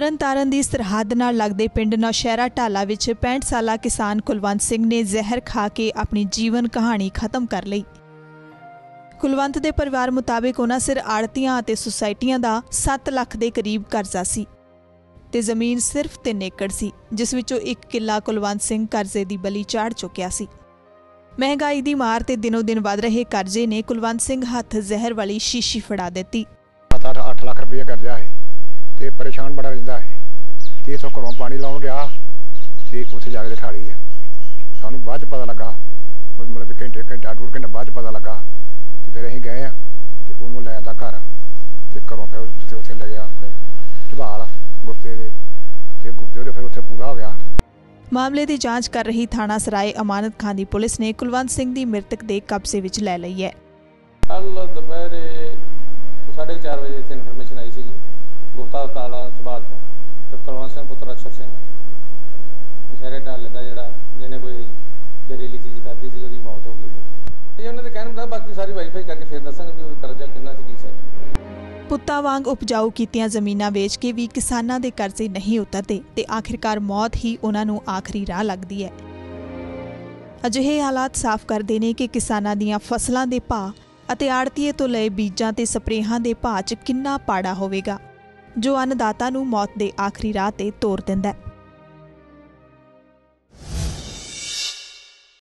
ਤਰਨਤਾਰਨ ਦੀ ਸਰਹੱਦ ਨਾਲ ਲੱਗਦੇ ਪਿੰਡ ਨੌਸ਼ਹਿਰਾ ਢਾਲਾ ਵਿੱਚ 65 ਸਾਲਾ ਕਿਸਾਨ ਕੁਲਵੰਤ ਸਿੰਘ ਨੇ ਜ਼ਹਿਰ ਖਾ ਕੇ ਆਪਣੀ ਜੀਵਨ ਕਹਾਣੀ ਖਤਮ ਕਰ ਲਈ। ਕੁਲਵੰਤ ਦੇ ਪਰਿਵਾਰ ਮੁਤਾਬਕ ਉਹਨਾਂ ਸਿਰ ਆੜਤੀਆਂ ਅਤੇ ਸੁਸਾਇਟੀਆਂ ਦਾ 7 ਲੱਖ ਦੇ ਕਰੀਬ ਕਰਜ਼ਾ ਸੀ ਤੇ ਜ਼ਮੀਨ ਸਿਰਫ 3 ਏਕੜ ਸੀ, ਜਿਸ ਵਿੱਚੋਂ 1 ਕਿੱਲਾ ਕੁਲਵੰਤ ਸਿੰਘ ਕਰਜ਼ੇ ਦੀ ਬਲੀ ਚਾੜ ਚੁੱਕਿਆ ਸੀ। ਮਹਿੰਗਾਈ ਦੀ ਮਾਰ ਤੇ ਦਿਨੋ ਦਿਨ ਵੱਧ ਰਹੇ ਕਰਜ਼ੇ ਨੇ ਕੁਲਵੰਤ ਸਿੰਘ ਹੱਥ ਜ਼ਹਿਰ ਵਾਲੀ ਸ਼ੀਸ਼ੀ ਫੜਾ ਦਿੱਤੀ। ਸੱਤ ਅੱਠ 8 ਲੱਖ ਰੁਪਏ ਕਰਜ਼ਾ ਹੈ ਤੇ ਪਰੇਸ਼ਾਨ ਬੜਾ ਰਹਿੰਦਾ ਹੈ। ਤੇ ਇਥੋਂ ਘਰੋਂ ਪਾਣੀ ਲਾਉਣ ਗਿਆ ਤੇ ਉੱਥੇ ਜਾ ਕੇ ਠਾੜੀ ਆ ਸਾਨੂੰ ਬਾਅਦ ਪਤਾ ਲੱਗਾ। ਕੋਈ ਮਤਲਬ ਘੰਟੇ, ਘੰਟਾ, ਡੂਢ ਘੰਟਾ ਬਾਅਦ ਪਤਾ ਲੱਗਾ। ਤੇ ਫਿਰ ਅਸੀਂ ਗਏ ਆ ਤੇ ਉਹਨੂੰ ਲੈ ਆਂਦਾ ਘਰ। ਤੇ ਘਰੋਂ ਫਿਰ ਉੱਥੇ ਉੱਥੇ ਲੈ ਗਿਆ ਆਪਣੇ ਢਵਾਲ ਗੁਪਤੇ ਦੇ। ਤੇ ਗੁਪਤੇ ਦੇ ਫਿਰ ਉੱਥੇ ਪੂਰਾ ਹੋ ਗਿਆ। ਮਾਮਲੇ ਦੀ ਜਾਂਚ ਕਰ ਰਹੀ ਥਾਣਾ ਸਰਾਏ ਅਮਾਨਤ ਖਾਨ ਦੀ ਪੁਲਿਸ ਨੇ ਕੁਲਵੰਤ ਸਿੰਘ ਦੀ ਮ੍ਰਿਤਕ ਦੇ ਕਬਜ਼ੇ ਵਿੱਚ ਲੈ ਲਈ ਹੈ। ਗੁਪਤਾ ਤਾਲਾ ਚਬਾਲ ਤੋਂ ਤੇ ਕੁਲਵੰਤ ਸਿੰਘ ਪੁੱਤਰ ਅਕਸ਼ਰ ਸਿੰਘ। ਸ਼ਹਿਰੇ ਢਾਲੇ ਦਾ ਜਿਹੜਾ, ਜਿਹਨੇ ਕੋਈ ਜ਼ਹਿਰੀਲੀ ਚੀਜ਼ ਖਾਧੀ ਸੀ, ਉਹਦੀ ਮੌਤ ਹੋ ਗਈ ਇਹ ਉਹਨਾਂ ਦੇ ਕਹਿਣ ਮੁਤਾਬਕ ਬਾਕੀ ਸਾਰੀ ਵੈਰੀਫਾਈ ਕਰਕੇ ਫਿਰ ਦੱਸਾਂਗੇ ਵੀ ਕਰਜ਼ਾ ਕਿੰਨਾ ਸੀ, ਕੀ ਸੀ। ਪੁੱਤਾਂ ਵਾਂਗ ਉਪਜਾਊ ਕੀਤੀਆਂ ਜ਼ਮੀਨਾਂ ਵੇਚ ਕੇ ਵੀ ਕਿਸਾਨਾਂ ਦੇ ਕਰਜ਼ੇ ਨਹੀਂ ਉਤਰਦੇ ਤੇ ਆਖਿਰਕਾਰ ਮੌਤ ਹੀ ਉਹਨਾਂ ਨੂੰ ਆਖਰੀ ਰਾਹ ਲੱਗਦੀ ਹੈ। ਅਜਿਹੇ ਹਾਲਾਤ ਸਾਫ਼ ਕਰਦੇ ਨੇ ਕਿ ਕਿਸਾਨਾਂ ਦੀਆਂ ਫਸਲਾਂ ਦੇ ਭਾਅ ਅਤੇ ਆੜਤੀਏ ਤੋਂ ਲਏ ਬੀਜਾਂ ਤੇ ਸਪਰੇਹਾਂ ਦੇ ਭਾਅ 'ਚ ਕਿੰਨਾ ਪਾੜਾ ਹੋਵੇਗਾ। ਜੋ ਅੰਨਦਾਤਾ ਨੂੰ ਮੌਤ ਦੇ ਆਖਰੀ ਰਾਹ ਤੇ ਤੋਰ ਦਿੰਦਾ ਹੈ।